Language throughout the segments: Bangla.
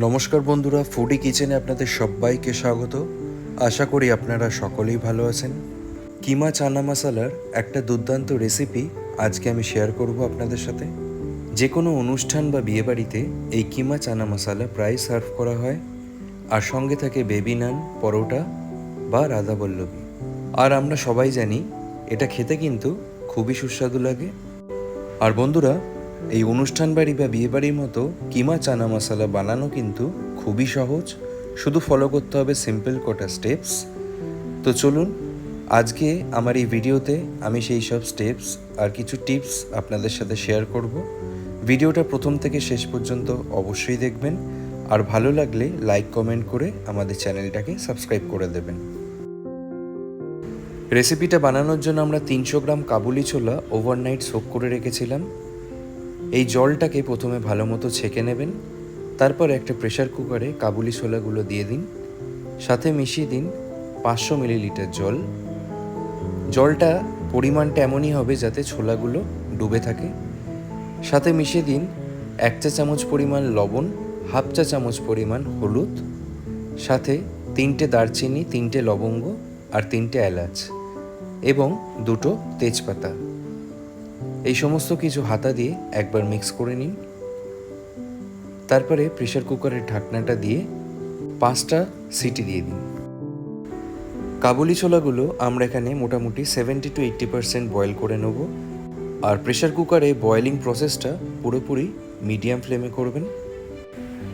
নমস্কার বন্ধুরা ফুডি কিচেনে আপনাদের সবাইকে স্বাগত। আশা করি আপনারা সকলেই ভালো আছেন। কিমা চানা মশালার একটা দুর্দান্ত রেসিপি আজকে আমি শেয়ার করব আপনাদের সাথে। যে কোনো অনুষ্ঠান বা বিয়েবাড়িতে এই কিমা চানা মশালা প্রায় সার্ভ করা হয়। আর সঙ্গে থাকে বেবি নান পরোটা বা রাধাবল্লভী আর আমরা সবাই জানি, এটা খেতে কিন্তু খুবই সুস্বাদু লাগে। আর বন্ধুরা এই অনুষ্ঠান বাড়ি বা বিয়ে বাড়ির মতো কিমা চানা মশলা বানানো কিন্তু খুবই সহজ। শুধু ফলো করতে হবে সিম্পল কটা স্টেপস তো চলুন, আজকে আমার এই ভিডিওতে আমি সেই সব স্টেপস আর কিছু টিপস আপনাদের সাথে শেয়ার করব। ভিডিওটা প্রথম থেকে শেষ পর্যন্ত অবশ্যই দেখবেন। আর ভালো লাগলে লাইক কমেন্ট করে আমাদের চ্যানেলটাকে সাবস্ক্রাইব করে দেবেন। রেসিপিটা বানানোর জন্য আমরা তিনশো গ্রাম কাবুলি ছোলা ওভারনাইট সোক করে রেখেছিলাম। এই জলটাকে প্রথমে ভালো মতো ছেঁকে নেবেন, তারপর একটা প্রেশার কুকারে কাবুলি ছোলাগুলো দিয়ে দিন, সাথে মিশিয়ে দিন পাঁচশো মিলিলিটার জল। জলটা পরিমাণটা এমনই হবে যাতে ছোলাগুলো ডুবে থাকে। সাথে মিশিয়ে দিন এক চা চামচ পরিমাণ লবণ, হাফ চা চামচ পরিমাণ হলুদ, সাথে তিনটে দারচিনি, তিনটে লবঙ্গ আর তিনটে এলাচ এবং দুটো তেজপাতা। এই সমস্ত কিছু হাতা দিয়ে একবার মিক্স করে নিন। তারপরে প্রেশার কুকারের ঢাকনাটা দিয়ে পাঁচটা সিটি দিয়ে দিন। কাবুলি ছোলাগুলো আমরা এখানে মোটামুটি seventy to eighty percent boil করে নেব। আর প্রেশার কুকারে বয়েলিং প্রসেসটা পুরোপুরি মিডিয়াম ফ্লেমে করবেন।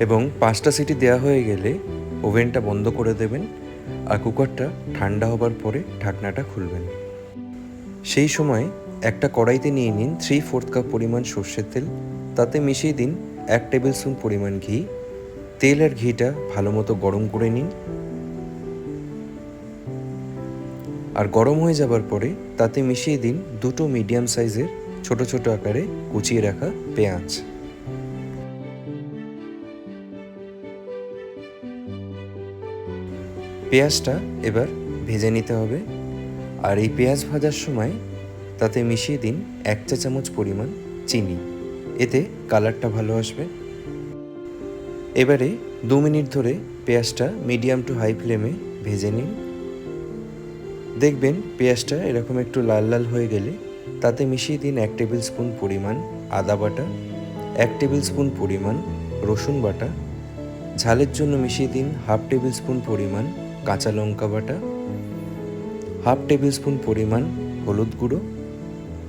এবং পাঁচটা সিটি দেওয়া হয়ে গেলে ওভেনটা বন্ধ করে দেবেন। আর কুকারটা ঠান্ডা হবার পরে ঢাকনাটা খুলবেন। সেই সময় একটা কড়াইতে নিয়ে নিন থ্রি ফোর্থ কাপ পরিমাণ সর্ষের তেল, তাতে মিশিয়ে দিন এক টেবিল স্পুন পরিমাণ ঘি, তেল আর ঘিটা ভালো মতো গরম করে নিন। আর গরম হয়ে যাবার পরে তাতে মিশিয়ে দিন দুটো মিডিয়াম সাইজের ছোট ছোট আকারে কুচিয়ে রাখা পেঁয়াজ। পেঁয়াজটা এবার ভেজে নিতে হবে। আর এই পেঁয়াজ ভাজার সময় তাতে মিশিয়ে দিন এক চা চামচ পরিমাণ চিনি। এতে কালারটা ভালো আসবে। এবারে দু মিনিট ধরে পেঁয়াজটা মিডিয়াম টু হাই ফ্লেমে ভেজে নিন। দেখবেন পেঁয়াজটা এরকম একটু লাল লাল হয়ে গেলে তাতে মিশিয়ে দিন এক টেবিল স্পুন পরিমাণ আদা বাটা, এক টেবিল স্পুন পরিমাণ রসুন বাটা, ঝালের জন্য মিশিয়ে দিন হাফ টেবিল স্পুন পরিমাণ কাঁচা লঙ্কা বাটা, হাফ টেবিল স্পুন পরিমাণ হলুদ গুঁড়ো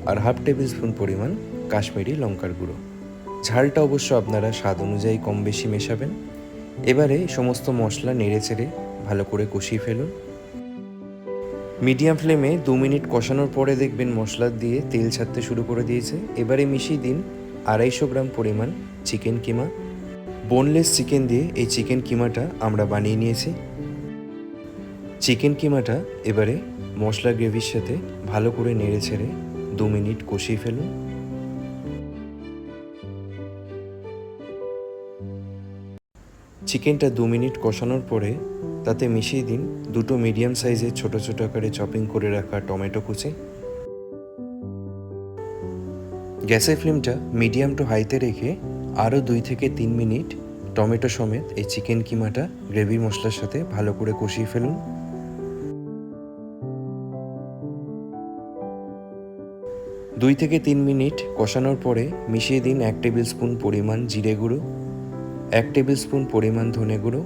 আর হাফ টেবিল স্পুন পরিমাণ কাশ্মীরি লঙ্কার গুঁড়ো। ঝালটা অবশ্য আপনারা স্বাদ অনুযায়ী কম বেশি মেশাবেন। এবারে সমস্ত মশলা নেড়ে চেড়ে ভালো করে কষিয়ে ফেলুন। মিডিয়াম ফ্লেমে দু মিনিট কষানোর পরে দেখবেন মশলা দিয়ে তেল ছাড়তে শুরু করে দিয়েছে। এবারে মিশিয়ে দিন আড়াইশো গ্রাম পরিমাণ চিকেন কিমা। বোনলেস চিকেন দিয়ে এই চিকেন কিমাটা আমরা বানিয়ে নিয়েছি। চিকেন কিমাটা এবারে মশলা গ্রেভির সাথে ভালো করে নেড়ে ছেড়ে দু মিনিট কষিয়ে ফেলুন। চিকেনটা দু মিনিট কষানোর পরে তাতে মিশিয়ে দিন দুটো মিডিয়াম সাইজের ছোট ছোট আকারে চপিং করে রাখা টমেটো কুচি। গ্যাসের ফ্লেমটা মিডিয়াম টু হাইতে রেখে আরও দুই থেকে তিন মিনিট টমেটো সমেত এই চিকেন কিমাটা গ্রেভি মশলার সাথে ভালো করে কষিয়ে ফেলুন। দুই থেকে তিন মিনিট কষানোর পরে মিশিয়ে দিন এক টেবিল স্পুন পরিমাণ জিরে গুঁড়ো, এক টেবিল স্পুন পরিমাণ ধনে গুঁড়ো,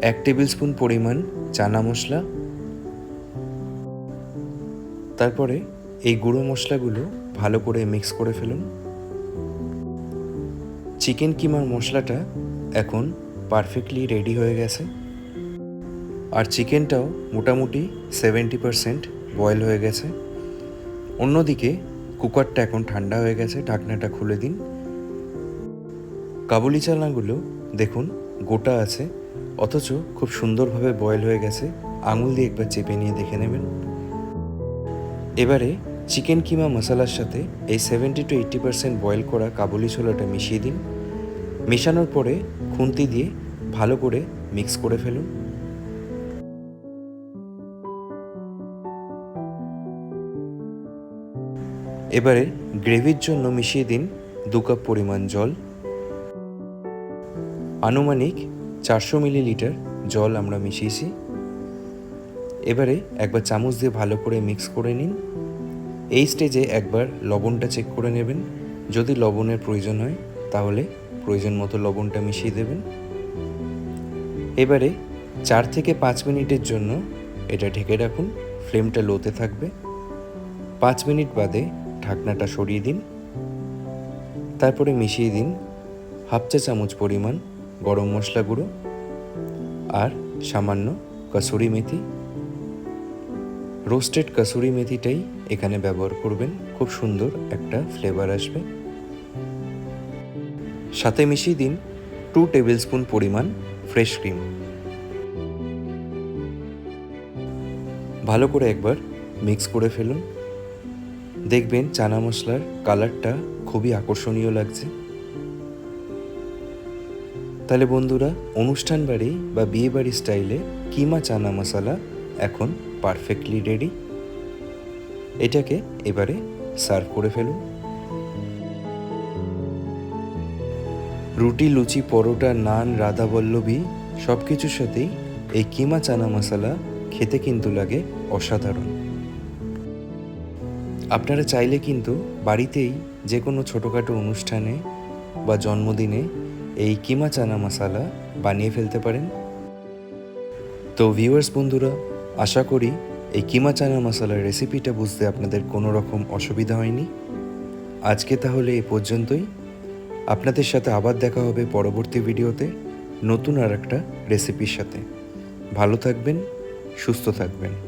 এক টেবিল স্পুন পরিমাণ চানা মশলা। তারপরে এই গুঁড়ো মশলাগুলো ভালো করে মিক্স করে ফেলুন। চিকেন কিমার মশলাটা এখন পারফেক্টলি রেডি হয়ে গেছে। আর চিকেনটাও মোটামুটি সেভেন্টি পারসেন্ট বয়েল হয়ে গেছে। অন্যদিকে, কুকারটা এখন ঠান্ডা হয়ে গেছে, ঢাকনাটা খুলে দিন। কাবুলি চানাগুলো দেখুন, গোটা আছে, অথচ খুব সুন্দরভাবে বয়েল হয়ে গেছে। আঙুল দিয়ে একবার চেপে নিয়ে দেখে নেবেন। এবারে চিকেন কিমা মশলার সাথে এই seventy to eighty percent boil করা কাবুলি ছোলাটা মিশিয়ে দিন। মেশানোর পরে খুন্তি দিয়ে ভালো করে মিক্স করে ফেলুন। এবারে গ্রেভির জন্য মিশিয়ে দিন দু কাপ পরিমাণ জল। আনুমানিক চারশো মিলিলিটার জল আমরা মিশিয়েছি। এবারে একবার চামচ দিয়ে ভালো করে মিক্স করে নিন। এই স্টেজে একবার লবণটা চেক করে নেবেন। যদি লবণের প্রয়োজন হয়, তাহলে প্রয়োজন মতো লবণটা মিশিয়ে দেবেন। এবারে চার থেকে পাঁচ মিনিটের জন্য এটা ঢেকে রাখুন। ফ্লেমটা লোতে থাকবে। পাঁচ মিনিট বাদে ঢাকনাটা সরিয়ে দিন। তারপরে মিশিয়ে দিন হাফ চা চামচ পরিমাণ গরম মশলা গুঁড়ো আর সামান্য কসুরি মেথি। রোস্টেড কসুরি মেথিটাই এখানে ব্যবহার করবেন, খুব সুন্দর একটা ফ্লেভার আসবে। সাথে মিশিয়ে দিন টু টেবিল স্পুন পরিমাণ ফ্রেশ ক্রিম। ভালো করে একবার মিক্স করে ফেলুন। দেখবেন চানা মশলার কালারটা খুবই আকর্ষণীয় লাগছে। তাহলে বন্ধুরা, অনুষ্ঠান বাড়ি বা বিয়ে বাড়ি স্টাইলে কিমা চানা মশলা এখন পারফেক্টলি রেডি। এটাকে এবারে সার্ভ করে ফেলুন। রুটি, লুচি, পরোটা, নান রাধাবল্লভী সব কিছুর সাথেই এই কিমা চানা মশলা খেতে কিন্তু লাগে অসাধারণ। আপনারা চাইলে কিন্তু বাড়িতেই যে কোনো ছোটোখাটো অনুষ্ঠানে বা জন্মদিনে এই কিমা চানা মশলা বানিয়ে ফেলতে পারেন। তো ভিউয়ার্স বন্ধুরা, আশা করি এই কিমা চানা মশলার রেসিপিটা বুঝতে আপনাদের কোনো রকম অসুবিধা হয়নি। আজকে তাহলে এ পর্যন্তই। আপনাদের সাথে আবার দেখা হবে পরবর্তী ভিডিওতে নতুন আর একটা রেসিপির সাথে। ভালো থাকবেন, সুস্থ থাকবেন।